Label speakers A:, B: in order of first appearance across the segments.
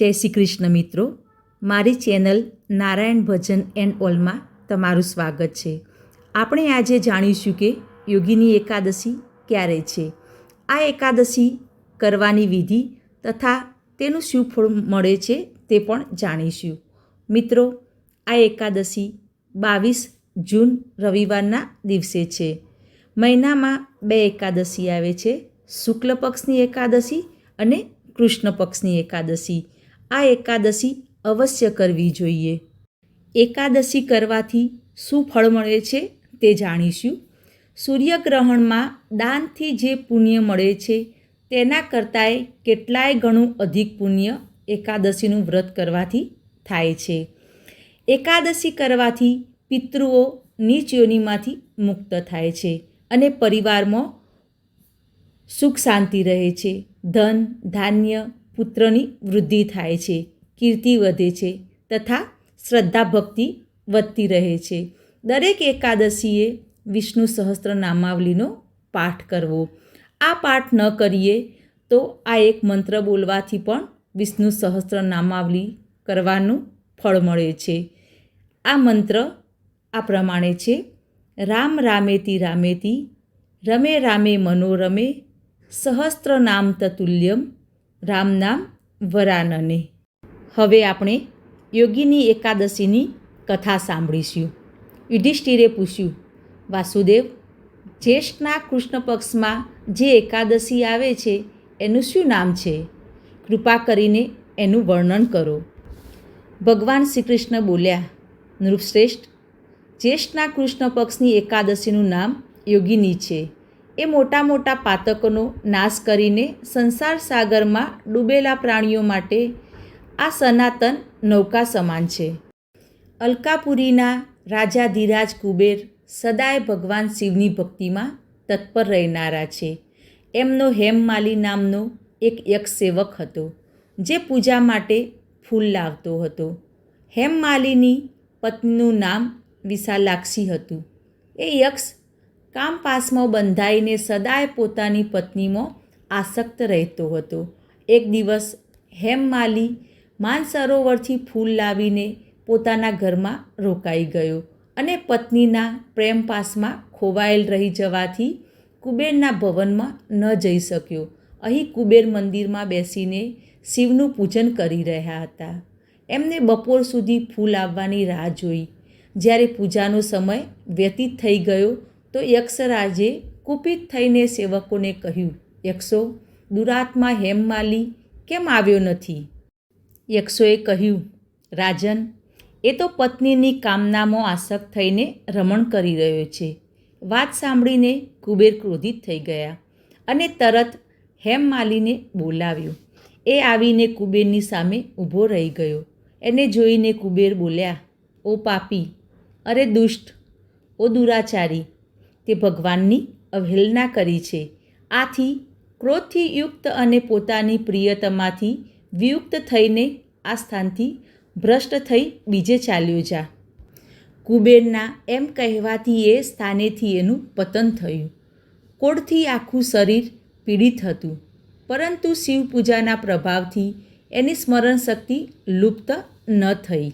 A: જય શ્રી કૃષ્ણ મિત્રો. મારી ચેનલ નારાયણ ભજન એન્ડ ઓલમાં તમારું સ્વાગત છે. આપણે આજે જાણીશું કે યોગીની એકાદશી ક્યારે છે. આ એકાદશી કરવાની વિધિ તથા તેનું શું ફળ મળે છે તે પણ જાણીશું. મિત્રો, આ એકાદશી બાવીસ જૂન રવિવારના દિવસે છે. મહિનામાં બે એકાદશી આવે છે. શુક્લ પક્ષની એકાદશી અને કૃષ્ણ પક્ષની એકાદશી. આ એકાદશી અવશ્ય કરવી જોઈએ. એકાદશી કરવાથી શું ફળ મળે છે તે જાણીશું. સૂર્યગ્રહણમાં દાનથી જે પુણ્ય મળે છે તેના કરતાંય કેટલાય ગણું અધિક પુણ્ય એકાદશીનું વ્રત કરવાથી થાય છે. એકાદશી કરવાથી પિતૃઓ નીચ યોનિમાંથી મુક્ત થાય છે અને પરિવારમાં સુખ શાંતિ રહે છે. ધન, ધાન્ય પુત્રની વૃદ્ધિ થાય છે, કીર્તિ વધે છે તથા શ્રદ્ધા ભક્તિ વધતી રહે છે. દરેક એકાદશીએ વિષ્ણુ સહસ્ત્ર નામાવલીનો પાઠ કરવો. આ પાઠ ન કરીએ તો આ એક મંત્ર બોલવાથી પણ વિષ્ણુ સહસ્ત્ર નામાવલી કરવાનું ફળ મળે છે. આ મંત્ર આ પ્રમાણે છે. રામ રામેતી રામેતી, રમે રામે મનોરમે, સહસ્ત્ર નામ તતુલ્યમ રામ નામ વરાનને. હવે આપણે યોગીની એકાદશીની કથા સાંભળીશું. યુધિષ્ઠિરે પૂછ્યું, વાસુદેવ, જ્યેષ્ઠના કૃષ્ણ પક્ષમાં જે એકાદશી આવે છે, એનું શું નામ છે? કૃપા કરીને એનું વર્ણન કરો. ભગવાન શ્રી કૃષ્ણ બોલ્યા, નૃપશ્રેષ્ઠ, જ્યેષ્ઠના કૃષ્ણ પક્ષની એકાદશીનું નામ યોગિની છે. એ મોટા મોટા પાતકોનો નાશ કરીને સંસાર સાગરમાં ડૂબેલા પ્રાણીઓ માટે આ સનાતન નૌકા સમાન છે. અલકાપુરીના રાજા ધીરાજ કુબેર સદાય ભગવાન શિવની ભક્તિમાં તત્પર રહેનારા છે. એમનો હેમમાલી નામનો એક યક્ષસેવક હતો, જે પૂજા માટે ફૂલ લાવતો હતો. હેમમાલીની પત્નીનું નામ વિશાલાક્ષી હતું. એ યક્ષ કામપાસમાં બંધાઈને સદાય પોતાની પત્નીમાં આસક્ત રહેતો હતો. એક દિવસ હેમમાલી માનસરોવરથી ફૂલ લાવીને પોતાના ઘરમાં રોકાઈ ગયો અને પત્નીના પ્રેમપાસમાં ખોવાયેલ રહી જવાથી કુબેરના ભવનમાં ન જઈ શક્યો. અહીં કુબેર મંદિરમાં બેસીને શિવનું પૂજન કરી રહ્યા હતા. એમને બપોર સુધી ફૂલ આવવાની રાહ જોઈ. જ્યારે પૂજાનો સમય વ્યતીત થઈ ગયો તો યક્ષરાજે કુપિત થઈને સેવકોને કહ્યું, યક્ષો, દુરાત્મા હેમમાલી કેમ આવ્યો નથી? યક્ષોએ કહ્યું, રાજન, એ તો પત્નીની કામનામાં આસક્ત થઈને રમણ કરી રહ્યો છે. વાત સાંભળીને કુબેર ક્રોધિત થઈ ગયા અને તરત હેમમાલીને બોલાવ્યો. એ આવીને કુબેરની સામે ઊભો રહી ગયો. એને જોઈને કુબેર બોલ્યા, ઓ પાપી, અરે દુષ્ટ, ઓ દુરાચારી તે ભગવાનની અવહેલના કરી છે. આથી ક્રોધથી યુક્ત અને પોતાની પ્રિયતમાથી વિયુક્ત થઈને આ સ્થાનથી ભ્રષ્ટ થઈ બીજે ચાલ્યો જા. કુબેરના એમ કહેવાથી એ સ્થાનેથી એનું પતન થયું. કોડથી આખું શરીર પીડિત હતું. પરંતુ શિવ પૂજાના પ્રભાવથી એની સ્મરણ શક્તિ લુપ્ત ન થઈ.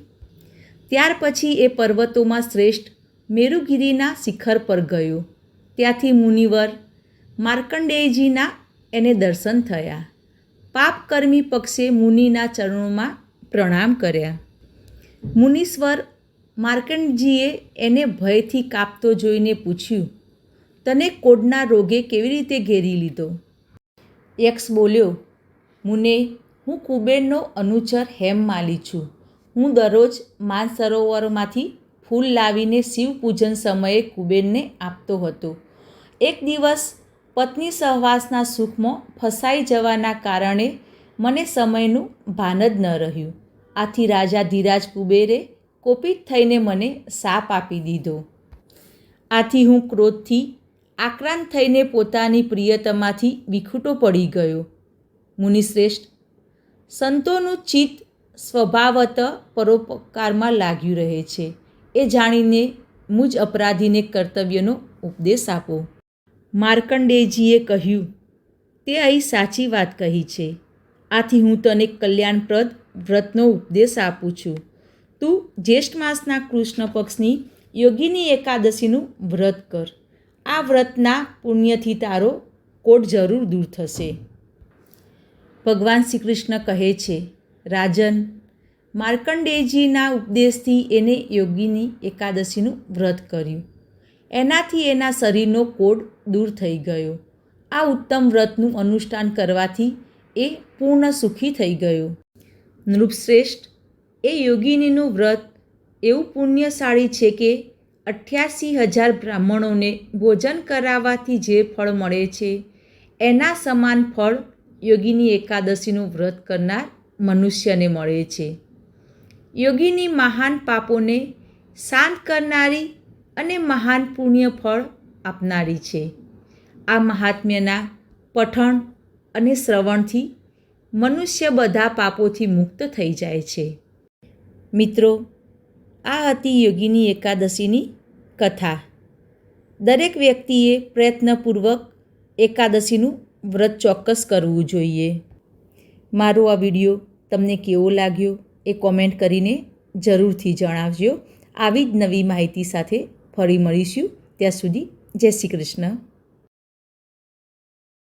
A: ત્યાર પછી એ પર્વતોમાં શ્રેષ્ઠ મેરુગીરીના શિખર પર ગયો. ત્યાંથી મુનિવર માર્કંડેયજીના એને દર્શન થયા. પાપકર્મી પક્ષે મુનિના ચરણોમાં પ્રણામ કર્યા. મુનીશ્વર માર્કંડજીએ એને ભયથી કાપતો જોઈને પૂછ્યું, તને કોડના રોગે કેવી રીતે ઘેરી લીધો? યક્ષ બોલ્યો, મુને, હું કુબેરનો અનુચર હેમમાલી છું. હું દરરોજ માનસરોવરમાંથી ફૂલ લાવીને શિવ પૂજન સમયે કુબેરને આપતો હતો. એક દિવસ પત્ની સહવાસના સુખમાં ફસાઈ જવાના કારણે મને સમયનું ભાન જ ન રહ્યું. આથી રાજા ધીરાજ કુબેરે કોપિત થઈને મને સાપ આપી દીધો. આથી હું ક્રોધથી આક્રાંત થઈને પોતાની પ્રિયતમાથી વિખૂટો પડી ગયો. મુનિશ્રેષ્ઠ, સંતોનું ચિત્ત સ્વભાવત પરોપકારમાં લાગ્યું રહે છે. એ જાણીને મુજ અપરાધીને કર્તવ્યનો ઉપદેશ આપો. માર્કંડેયજીએ કહ્યું, તે અહીં સાચી વાત કહી છે. આથી હું તને કલ્યાણપ્રદ વ્રતનો ઉપદેશ આપું છું. તું જ્યેષ્ઠ માસના કૃષ્ણ પક્ષની યોગીની એકાદશીનું વ્રત કર. આ વ્રતના પુણ્યથી તારો કોટ જરૂર દૂર થશે. ભગવાન શ્રી કૃષ્ણ કહે છે, રાજન માર્કંડેયજીના ઉપદેશથી એને યોગીની એકાદશીનું વ્રત કર્યું. એનાથી એના શરીરનો કોડ દૂર થઈ ગયો. આ ઉત્તમ વ્રતનું અનુષ્ઠાન કરવાથી એ પૂર્ણ સુખી થઈ ગયો. નૃપશ્રેષ્ઠ, એ યોગિનીનું વ્રત એવું પુણ્યશાળી છે કે અઠ્યાસી હજાર બ્રાહ્મણોને ભોજન કરાવવાથી જે ફળ મળે છે, એના સમાન ફળ યોગીની એકાદશીનું વ્રત કરનાર મનુષ્યને મળે છે. યોગીની મહાન પાપોને શાંત કરનારી અને મહાન પુણ્ય ફળ આપનારી છે. આ મહાત્મ્યના પઠણ અને શ્રવણથી મનુષ્ય બધા પાપોથી મુક્ત થઈ જાય છે. મિત્રો, આ હતી યોગીની એકાદશીની કથા. દરેક વ્યક્તિએ પ્રયત્નપૂર્વક એકાદશીનું વ્રત ચોક્કસ કરવું જોઈએ. મારો આ વીડિયો તમને કેવો લાગ્યો? એ કોમેન્ટ કરીને જરૂરથી જણાવજો. આવી જ નવી માહિતી સાથે ફરી મળીશું. ત્યાં સુધી જય શ્રી કૃષ્ણ.